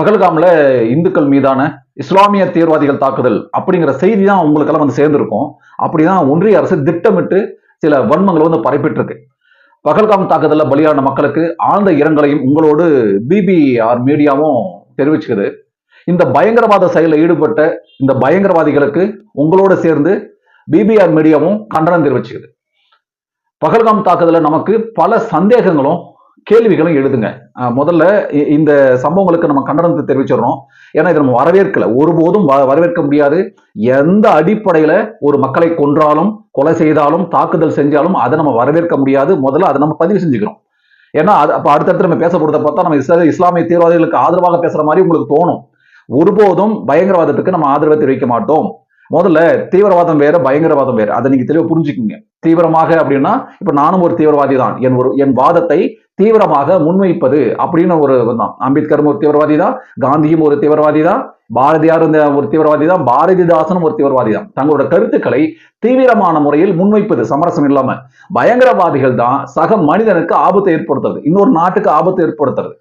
பகல்காமில் இந்துக்கள் மீதான இஸ்லாமிய தீவிரவாதிகள் தாக்குதல் அப்படிங்கிற செய்தி தான் உங்களுக்கெல்லாம் வந்து சேர்ந்திருக்கும். அப்படிதான் ஒன்றிய அரசு திட்டமிட்டு சில வன்மங்களை வந்து பரப்பிட்டு இருக்கு பகல்காம் தாக்குதல்ல பலியான மக்களுக்கு ஆழ்ந்த இரங்கலையும் உங்களோடு பிபிஆர் மீடியாவும் தெரிவிச்சுக்குது. இந்த பயங்கரவாத செயலில் ஈடுபட்ட இந்த பயங்கரவாதிகளுக்கு உங்களோட சேர்ந்து பிபிஆர் மீடியாவும் கண்டனம் தெரிவிச்சுக்குது. பகல்காம் தாக்குதலில் நமக்கு பல சந்தேகங்களும் கேள்விகளும் எழுதுங்க. முதல்ல இ- இந்த சம்பவங்களுக்கு நம்ம கண்டனத்தை தெரிவிச்சிடறோம். ஏன்னா இதை நம்ம வரவேற்கல. ஒருபோதும் வ- வரவேற்க முடியாது. எந்த அடிப்படையில ஒரு மக்களை கொன்றாலும் கொலை செய்தாலும் தாக்குதல் செஞ்சாலும் அதை நம்ம வரவேற்க முடியாது. முதல்ல அதை நம்ம பதிவு செஞ்சுக்கிறோம். ஏன்னா அது அப்ப அடுத்தடுத்து நம்ம பேச போகிறத பார்த்தா நம்ம இஸ்லா- இஸ்லாமிய தீவிரவாதிகளுக்கு ஆதரவாக பேசுற மாதிரி உங்களுக்கு தோணும். ஒருபோதும் பயங்கரவாதத்துக்கு நம்ம ஆதரவை தெரிவிக்க மாட்டோம். முதல்ல தீவிரவாதம் வேற பயங்கரவாதம் வேற. அதை நீங்க தெளிவா புரிஞ்சுக்கோங்க. தீவிரமாக அப்படின்னா இப்ப நானும் ஒரு தீவிரவாதி தான். என் ஒரு என் வாதத்தை தீவிரமாக முன்வைப்பது அப்படின்னு ஒரு தான் அம்பேத்கரும் ஒரு தீவிரவாதி தான் காந்தியும் ஒரு தீவிரவாதி தான். பாரதியார் இந்த ஒரு தீவிரவாதி தான் பாரதிதாசனும் ஒரு தீவிரவாதி தான் தங்களோட கருத்துக்களை தீவிரமான முறையில் முன்வைப்பது சமரசம் இல்லாம பயங்கரவாதிகள் தான் சக மனிதனுக்கு ஆபத்தை ஏற்படுத்துறது. இன்னொரு நாட்டுக்கு ஆபத்தை ஏற்படுத்துறது.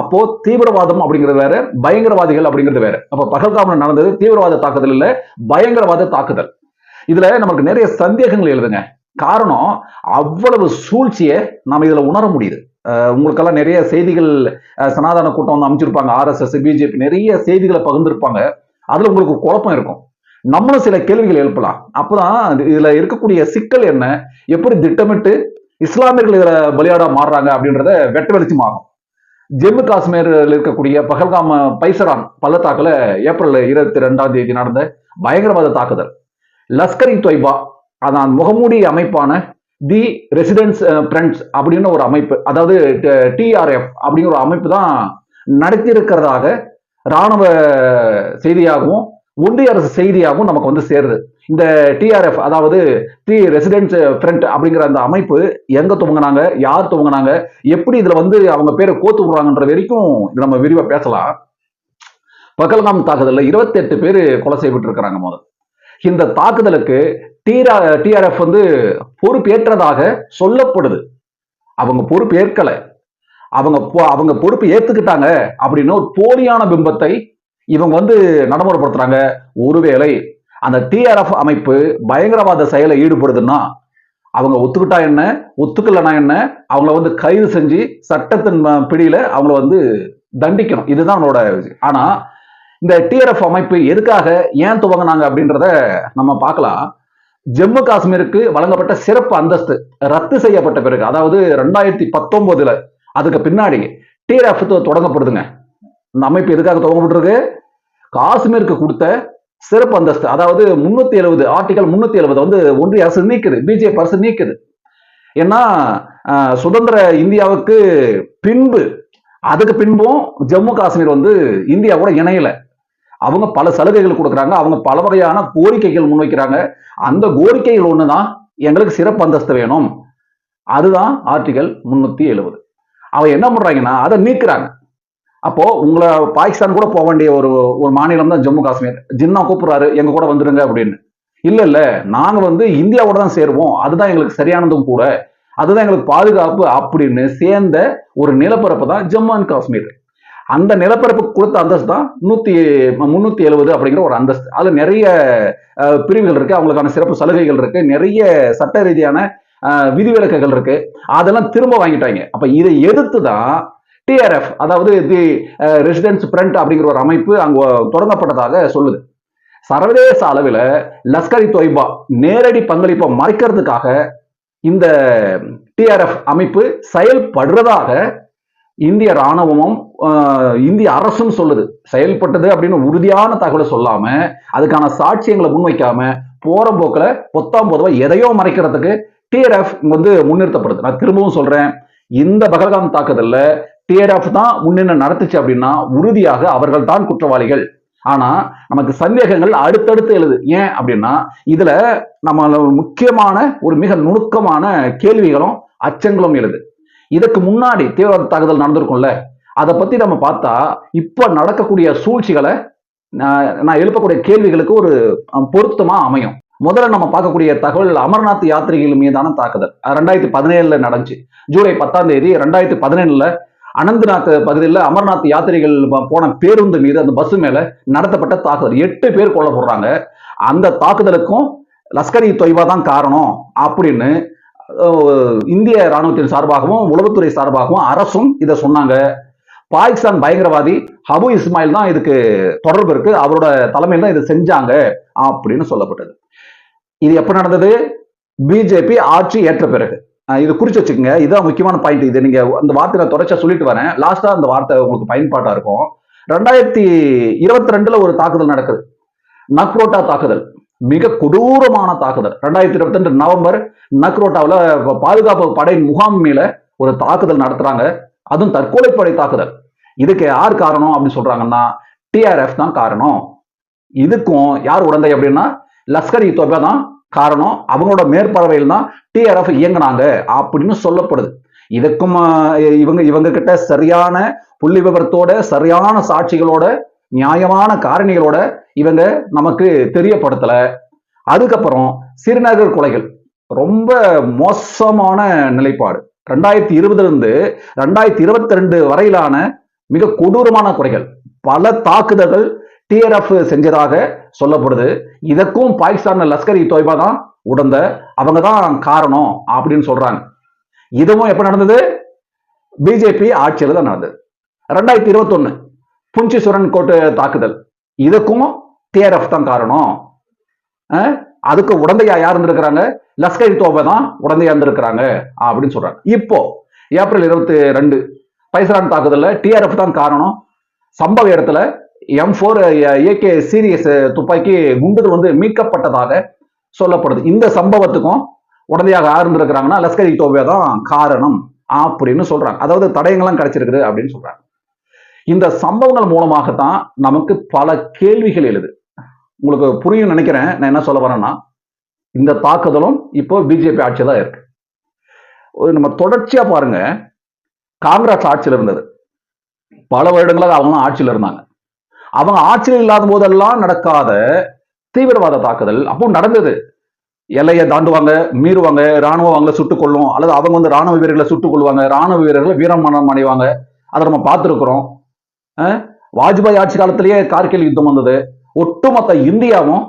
அப்போ தீவிரவாதம் அப்படிங்கிறது வேற பயங்கரவாதிகள் அப்படிங்கிறது வேற. அப்ப பகல்காமில் நடந்தது தீவிரவாத தாக்குதல் இல்ல பயங்கரவாத தாக்குதல். இதுல நமக்கு நிறைய சந்தேகங்கள் எழுதுங்க. காரணம் அவ்வளவு சூழ்ச்சியை நாம இதுல உணர முடியுது. உங்களுக்கெல்லாம் நிறைய செய்திகள் சனாதன கூட்டம் வந்து அமைச்சிருப்பாங்க ஆர்எஸ்எஸ் பிஜேபி நிறைய செய்திகளை பகிர்ந்திருப்பாங்க. அதுல உங்களுக்கு குழப்பம் இருக்கும். நம்மளும் சில கேள்விகள் எழுப்பலாம். அப்போதான் இதுல இருக்கக்கூடிய சிக்கல் என்ன? எப்படி திட்டமிட்டு இஸ்லாமியர்கள் இதில் பலியாடா மாறுறாங்க அப்படின்றத வெட்ட வெளிச்சமாகும். ஜம்மு காஷ்மீரில் இருக்கக்கூடிய பகல்காம் பைசரான் பள்ளத்தாக்குல ஏப்ரல் இருபத்தி ரெண்டாம் தேதி நடந்த பயங்கரவாத தாக்குதல். லஷ்கரி தொய்பா அதான் முகமூடி அமைப்பான தி ரெசிடென்ஸ் ஃப்ரெண்ட்ஸ் அப்படின்னு ஒரு அமைப்பு அதாவது டிஆர்எஃப் அப்படிங்கிற ஒரு அமைப்பு தான் நடத்தியிருக்கிறதாக ராணுவ செய்தியாகவும் ஒன்றிய அரசு செய்தியாகவும் நமக்கு வந்து சேருது. இந்த டிஆர்எஃப் அதாவது தி ரெசிடென்ஸ் ஃப்ரண்ட் அப்படிங்கிற அந்த அமைப்பு எங்க துவங்கினாங்க யார் துவங்கினாங்க எப்படி இதுல வந்து அவங்க பேரை கோத்து விடுறாங்கன்ற வரைக்கும் இது நம்ம விரிவா பேசலாம். பகல்காம் தாக்குதல்ல 28 பேர் கொலை செய்யப்பட்டிருக்கிறாங்க முதல். இந்த தாக்குதலுக்கு டிஆர்எஃப் வந்து பொறுப்பேற்றதாக சொல்லப்படுது. அவங்க பொறுப்பு ஏற்கல. அவங்க அவங்க பொறுப்பு ஏத்துக்கிட்டாங்க அப்படின்னு ஒரு போலியான பிம்பத்தை இவங்க வந்து நடைமுறைப்படுத்துறாங்க. ஒருவேளை அந்த டிஆர்எஃப் அமைப்பு பயங்கரவாத செயலை ஈடுபடுதுன்னா அவங்க ஒத்துக்கிட்டா என்ன ஒத்துக்கலனா என்ன அவங்கள வந்து கைது செஞ்சு சட்டத்தின் பிடியில அவங்கள வந்து தண்டிக்கணும். இதுதான் அவங்களோட விஷயம். ஆனா இந்த டிஆர்எஃப் அமைப்பு எதுக்காக ஏன் துவங்கினாங்க அப்படின்றத நம்ம பார்க்கலாம். ஜம்மு காஷ்மீருக்கு வழங்கப்பட்ட சிறப்பு அந்தஸ்து ரத்து செய்யப்பட்ட பிறகு அதாவது ரெண்டாயிரத்தி பத்தொன்பதுல அதுக்கு பின்னாடி டிஆர்எஃப் தொடங்கப்படுதுங்க. இந்த அமைப்பு எதுக்காக துவங்கப்பட்டிருக்கு? காஷ்மீருக்கு கொடுத்த சிறப்பு அந்தஸ்து அதாவது முன்னூத்தி எழுபது ஆர்டிகல் முன்னூத்தி எழுபது வந்து ஒன்றிய அரசு நீக்குது பிஜேபி அரசு நீக்குது. ஏன்னா சுதந்திர இந்தியாவுக்கு பின்பு அதுக்கு பின்பும் ஜம்மு காஷ்மீர் வந்து இந்தியா கூட இணையலை. அவங்க பல சலுகைகள் கொடுக்குறாங்க. அவங்க பல வகையான கோரிக்கைகள் முன்வைக்கிறாங்க. அந்த கோரிக்கைகள் ஒன்று தான் எங்களுக்கு சிறப்பு அந்தஸ்து வேணும். அதுதான் ஆர்டிகல் முன்னூத்தி எழுபது அவன் என்ன பண்றாங்கன்னா அதை நீக்குறாங்க. அப்போ உங்களை பாகிஸ்தான் கூட போக வேண்டிய ஒரு ஒரு மாநிலம் தான் ஜம்மு காஷ்மீர். ஜின்னா கூப்பிடுறாரு எங்க கூட வந்துடுங்க அப்படின்னு. இல்ல இல்ல நாங்க வந்து இந்தியாவோட தான் சேருவோம். அதுதான் எங்களுக்கு சரியானதும் கூட. அதுதான் எங்களுக்கு பாதுகாப்பு அப்படின்னு சேர்ந்த ஒரு நிலப்பரப்பு தான் ஜம்மு அண்ட் காஷ்மீர். அந்த நிலப்பரப்புக்கு கொடுத்த அந்தஸ்து தான் நூத்தி முன்னூத்தி எழுபது அப்படிங்கிற ஒரு அந்தஸ்து. அதில் நிறைய பிரிவுகள் இருக்கு. அவங்களுக்கான சிறப்பு சலுகைகள் இருக்கு. நிறைய சட்ட ரீதியான விதிவிலக்குகள் இருக்கு. அதெல்லாம் திரும்ப வாங்கிட்டாங்க. அப்ப இதை எதிர்த்து தான் டிஆர்எஃப் அதாவது தி ரெசிடென்ஸ் ஃப்ரண்ட் அப்படிங்கிற ஒரு அமைப்பு அங்க தொடங்கப்பட்டதாக சொல்லுது. சர்வதேச அளவில் லஸ்கரி தொய்பா நேரடி பங்களிப்பை மறைக்கிறதுக்காக இந்த டிஆர்எஃப் அமைப்பு செயல்படுறதாக இந்திய ராணுவமும் இந்திய அரசும் சொல்லுது. செயல்பட்டது அப்படின்னு உறுதியான தகவலை சொல்லாம அதுக்கான சாட்சியங்களை முன்வைக்காம போற போக்கில் பொத்தாம் பொதுவாக எதையோ மறைக்கிறதுக்கு டிஆர்எஃப் வந்து முன்னிறுத்தப்படுது. நான் திரும்பவும் சொல்றேன். இந்த பகல்காம் தாக்குதல்ல டிஆர்எஃப் தான் முன்னின்று நடத்துச்சு அப்படின்னா உறுதியாக அவர்கள் தான் குற்றவாளிகள். ஆனா நமக்கு சந்தேகங்கள் அடுத்தடுத்து எழுது. ஏன் அப்படின்னா இதுல நம்ம முக்கியமான ஒரு மிக நுணுக்கமான கேள்விகளும் அச்சங்களும் எழுது. இதுக்கு முன்னாடி தீவிரவாத தாக்குதல் நடந்திருக்கும்ல அதை பத்தி நம்ம பார்த்தா இப்ப நடக்கக்கூடிய சூழ்ச்சிகளை நான் எழுப்பக்கூடிய கேள்விகளுக்கு ஒரு பொருத்தமா அமையும். முதல்ல நம்ம பார்க்கக்கூடிய தகவல் அமர்நாத் யாத்திரைகள் மீதான தாக்குதல். ரெண்டாயிரத்தி பதினேழுல நடந்துச்சு. ஜூலை பத்தாம் தேதி ரெண்டாயிரத்தி பதினேழுல அனந்தநாத் பகுதியில் அமர்நாத் யாத்திரைகள் போன பேருந்து மீது அந்த பஸ் மேல நடத்தப்பட்ட தாக்குதல். எட்டு பேர் கொல்லப்படுறாங்க. அந்த தாக்குதலுக்கும் லஷ்கர் இ தொய்பா தான் காரணம் அப்படின்னு இந்திய ராணுவத்தின் சார்பாகவும் உளவுத்துறை சார்பாகவும் அரசும் இதை சொன்னாங்க. பாகிஸ்தான் பயங்கரவாதி ஹபு இஸ்மாயில் தான் இதுக்கு தொடர்பு இருக்கு. அவரோட தலைமையில் தான் இதை செஞ்சாங்க அப்படின்னு சொல்லப்பட்டது. இது எப்ப நடந்தது? பிஜேபி ஆட்சி ஏற்ற பிறகு. இது குறிச்சு வச்சுக்கோங்க. இதுதான் முக்கியமான பாயிண்ட் இது நீங்க அந்த வார்த்தை நான் தொடர்ச்சியா சொல்லிட்டு வரேன். லாஸ்டா அந்த வார்த்தை உங்களுக்கு பயன்பாட்டா இருக்கும். ரெண்டாயிரத்தி இருபத்தி ரெண்டுல ஒரு தாக்குதல் நடக்குது. நக்ரோட்டா தாக்குதல். மிக கொடூரமான தாக்குதல். ரெண்டாயிரத்தி இருபத்தி ரெண்டு நவம்பர் நக்ரோட்டாவில் பாதுகாப்பு படை முகாம் மேல ஒரு தாக்குதல் நடத்துறாங்க. அதுவும் தற்கொலை படை தாக்குதல். இதுக்கு யார் காரணம் அப்படின்னு சொல்றாங்கன்னா டிஆர்எஃப் தான் காரணம். இதுக்கும் யார் உடந்தை அப்படின்னா லஸ்கர் இ தொய்பா தான் காரணம். அவங்களோட மேற்பார்வையில் தான் டிஆர்எஃப் இயங்குனாங்க அப்படின்னு சொல்லப்படுது. இதுக்கும் இவங்க இவங்க கிட்ட சரியான புள்ளி விவரத்தோட சரியான சாட்சிகளோட நியாயமான காரணிகளோட இவங்க நமக்கு தெரியப்படுத்தல. அதுக்கப்புறம் சிறுநகர் கொலைகள். ரொம்ப மோசமான நிலைப்பாடு. ரெண்டாயிரத்தி இருபதுல இருந்து ரெண்டாயிரத்தி இருபத்தி ரெண்டு வரையிலான மிக கொடூரமான குறைகள் பல தாக்குதல்கள் டிஆர்எஃப் செஞ்சதாக சொல்லப்படுது. இதற்கும் பாகிஸ்தான் லஷ்கர் இ தொய்பா தான் உடந்த அவங்க தான் காரணம் அப்படின்னு சொல்றாங்க. இதுவும் எப்ப நடந்தது? பிஜேபி ஆட்சியில் தான் நடந்தது. ரெண்டாயிரத்தி இருபத்தொன்னு புஞ்சிசுரன் கோட்டு தாக்குதல். இதுக்கும் டிஆர்எஃப் தான் காரணம். அதுக்கு உடந்தையா யார் இருந்திருக்கிறாங்க? லஷ்கர் தோபை தான் உடந்தையா இருந்திருக்கிறாங்க அப்படின்னு சொல்றாங்க இப்போ ஏப்ரல் இருபத்தி ரெண்டு பைசரான் தாக்குதல்ல டிஆர்எஃப் தான் காரணம். சம்பவ இடத்துல எம் ஃபோர் ஏகே சீரியஸ் துப்பாக்கி குண்டுகள் வந்து மீட்கப்பட்டதாக சொல்லப்படுது. இந்த சம்பவத்துக்கும் உடனடியாக யார் இருந்திருக்கிறாங்கன்னா லஷ்கர் இ தான் காரணம் அப்படின்னு சொல்றாங்க. அதாவது தடயங்கள்லாம் கிடைச்சிருக்குது அப்படின்னு சொல்றாங்க. இந்த சம்பவங்கள் மூலமாகத்தான் நமக்கு பல கேள்விகள் எழுது. உங்களுக்கு புரியும் நினைக்கிறேன். நான் என்ன சொல்ல வரேன்னா இந்த தாக்குதலும் இப்போ பிஜேபி ஆட்சி தான் இருக்கு. ஒரு நம்ம தொடர்ச்சியா பாருங்க. காங்கிரஸ் ஆட்சியில் இருந்தது. பல வருடங்களாக அவங்க ஆட்சியில் இருந்தாங்க. அவங்க ஆட்சியில் இல்லாத போதெல்லாம் நடக்காத தீவிரவாத தாக்குதல். அப்போ நடந்தது. எல்லையை தாண்டுவாங்க மீறுவாங்க ராணுவம் அவங்களை சுட்டுக் கொள்ளும். அல்லது அவங்க வந்து ராணுவ வீரர்களை சுட்டுக் கொள்வாங்க. ராணுவ வீரர்களை வீரமரணம் அடைவாங்க. அதை நம்ம பார்த்துருக்குறோம். வாஜ்பாய் ஆட்சி காலத்திலேயே கார்கில் யுத்தம் வந்தது. ஒட்டுமொத்த இந்தியாவும்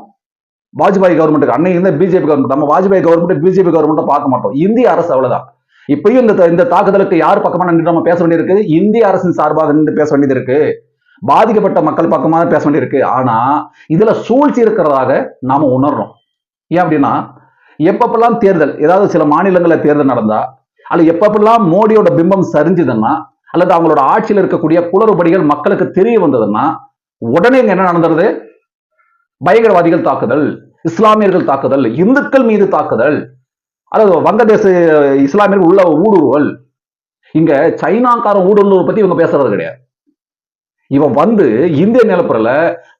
வாஜ்பாய் கவர்மெண்ட்டுக்கு அன்னைக்கு இருந்த பிஜேபி கவர்மெண்ட் நம்ம வாஜ்பாய் கவர்மெண்ட் பிஜேபி கவர்மெண்ட்டை பார்க்க மாட்டோம். இந்திய அரசு அவ்வளவுதான். இப்பயும் இந்த இந்த தாக்குதலுக்கு யார் பக்கமா நின்று நம்ம பேச வேண்டியிருக்கு? இந்திய அரசின் சார்பாக நின்று பேச வேண்டியது இருக்கு பாதிக்கப்பட்ட மக்கள் பக்கமாக பேச வேண்டியிருக்கு. ஆனா இதுல சூழ்ச்சி இருக்கிறதாக நாம உணர்றோம். ஏன் அப்படின்னா எப்பப்பெல்லாம் தேர்தல் ஏதாவது சில மாநிலங்களில் தேர்தல் நடந்தா அல்ல எப்பப்பெல்லாம் மோடியோட பிம்பம் சரிஞ்சுதுன்னா அல்லது அவங்களோட ஆட்சியில் இருக்கக்கூடிய குளறுபடிகள் மக்களுக்கு தெரிய வந்ததுன்னா உடனே இங்க என்ன நடந்துருது? பயங்கரவாதிகள் தாக்குதல் இஸ்லாமியர்கள் தாக்குதல் இந்துக்கள் மீது தாக்குதல் அதாவது வங்கதேச இஸ்லாமியர்கள் உள்ள ஊடுருவல். இங்க சைனாக்காரன் ஊடுருவல் பத்தி இவங்க பேசுறது கிடையாது. இவன் வந்து இந்திய நிலப்பரல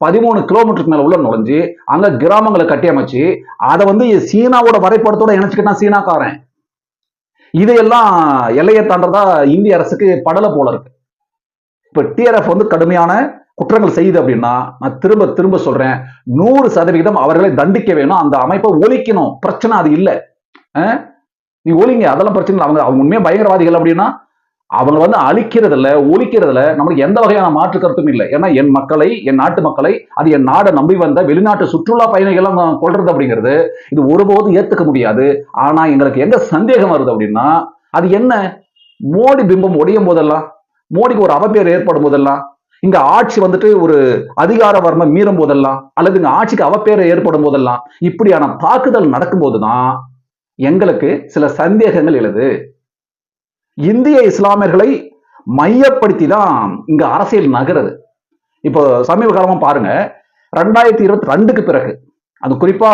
பதிமூணு கிலோமீட்டருக்கு மேல உள்ள நுழைஞ்சு அங்க கிராமங்களை கட்டியமைச்சு அதை வந்து சீனாவோட வரைபடத்தோட இணைச்சுக்கிட்டான் சீனாக்காரன். இதையெல்லாம் எல்லையை தாண்டதா இந்திய அரசுக்கு படல போல இருக்கு. இப்ப டிஆர்எஃப் வந்து கடுமையான குற்றங்கள் செய்யுது அப்படின்னா நான் திரும்ப திரும்ப சொல்றேன் நூறு சதவிகிதம் அவர்களை தண்டிக்க வேணும் அந்த அமைப்பை ஒழிக்கணும். பிரச்சனை அது இல்லை. நீ ஒழிங்க அதெல்லாம் பிரச்சனை இல்லை. அவங்க அவங்க உண்மையா பயங்கரவாதிகள் அப்படின்னா அவங்க வந்து அழிக்கிறதுல ஒழிக்கிறதுல நம்மளுக்கு எந்த வகையான மாற்று கருத்தும் இல்லை. ஏன்னா என் மக்களை என் நாட்டு மக்களை அது என் நாடை நம்பி வந்த வெளிநாட்டு சுற்றுலா பயணிகள்லாம் கொள்றது அப்படிங்கிறது இது ஒருபோதும் ஏத்துக்க முடியாது. ஆனா எங்களுக்கு எங்க சந்தேகம் வருது அப்படின்னா அது என்ன? மோடி பிம்பம் ஒடியும் போதெல்லாம் மோடிக்கு ஒரு அவப்பேர் ஏற்படும் போதெல்லாம் இங்க ஆட்சி வந்துட்டு ஒரு அதிகார வர்ம மீறும் போதெல்லாம் அல்லது இங்க ஆட்சிக்கு அவப்பேரை ஏற்படும் போதெல்லாம் இப்படியான தாக்குதல் நடக்கும்போதுதான் எங்களுக்கு சில சந்தேகங்கள் எழுது. இந்திய இஸ்லாமியர்களை மையப்படுத்தி தான் இங்க அரசியல் நகருது. இப்போ சமீப காலமா பாருங்க ரெண்டாயிரத்தி இருபத்தி ரெண்டுக்கு பிறகு அது குறிப்பா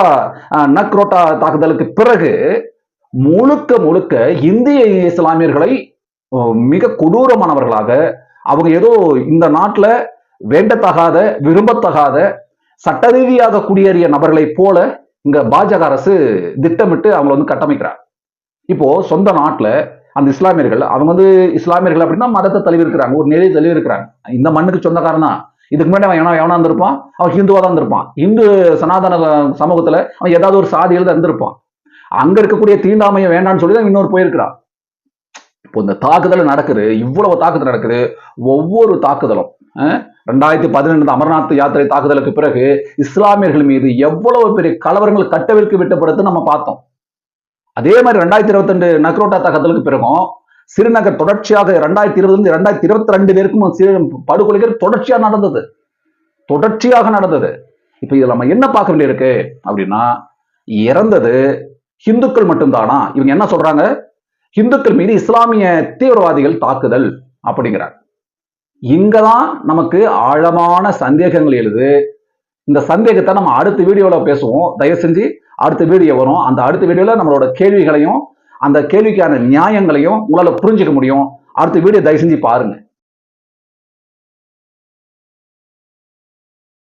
நக்ரோட்டா தாக்குதலுக்கு பிறகு முழுக்க முழுக்க இந்திய இஸ்லாமியர்களை மிக கொடூரமானவர்களாக அவங்க ஏதோ இந்த நாட்டில் வேண்டத்தகாத விரும்பத்தகாத சட்ட ரீதியாக குடியேறிய நபர்களைப் போல இங்க பாஜக அரசு திட்டமிட்டு அவங்களை வந்து கட்டமைக்கிறார். இப்போ சொந்த நாட்டில் அந்த இஸ்லாமியர்கள் அவங்க வந்து இஸ்லாமியர்கள் அப்படின்னா மதத்தை தழுவி இருக்கிறாங்க ஒரு நெறியை தழுவி இருக்கிறாங்க இந்த மண்ணுக்கு சொந்தக்காரன்? தான் இதுக்கு முன்னாடி அவன் எவனா எவனா இருந்திருப்பான்? அவன் ஹிந்துவா தான் இருந்திருப்பான். இந்து சனாதன சமூகத்துல அவன் ஏதாவது ஒரு சாதியில் தான் இருந்திருப்பான். அங்க இருக்கக்கூடிய தீண்டாமையை வேண்டாம்னு சொல்லி தான் இன்னொரு போயிருக்கிறான். இப்போ இந்த தாக்குதல் நடக்குது இவ்வளவு தாக்குதல் நடக்குது ஒவ்வொரு தாக்குதலும் ரெண்டாயிரத்தி பதினெண்டு அமர்நாத் யாத்திரை தாக்குதலுக்கு பிறகு இஸ்லாமியர்கள் மீது எவ்வளவு பெரிய கலவரங்கள் கட்டவிழ்க்கு விட்டப்படுத்து நம்ம பார்த்தோம். அதே மாதிரி ரெண்டாயிரத்தி இருபத்தி ரெண்டு நக்ரோட்டா தாக்குதலுக்கு பிறகும் சிறுநகர் தொடர்ச்சியாக ரெண்டாயிரத்தி இருபதுல ரெண்டாயிரத்தி இருபத்தி ரெண்டு பேருக்கும் சிறு படுகொலைகள் தொடர்ச்சியாக நடந்தது. தொடர்ச்சியாக நடந்தது. இப்ப இதுல நம்ம என்ன பார்க்க வேண்டியிருக்கு அப்படின்னா இறந்தது ஹிந்துக்கள் மட்டும்தானா? இவங்க என்ன சொல்றாங்க? ஹிந்துக்கள் மீது இஸ்லாமிய தீவிரவாதிகள் தாக்குதல் அப்படிங்கிறாங்க இங்கதான் நமக்கு ஆழமான சந்தேகங்கள் எழுது. இந்த சந்தேகத்தை நம்ம அடுத்த வீடியோவில் பேசுவோம். தயவு செஞ்சு அடுத்த வீடியோ வரும். அந்த அடுத்த வீடியோவில் நம்மளோட கேள்விகளையும் அந்த கேள்விக்கான நியாயங்களையும் உங்களால் புரிஞ்சுக்க முடியும். அடுத்த வீடியோ தயவு செஞ்சு பாருங்கள்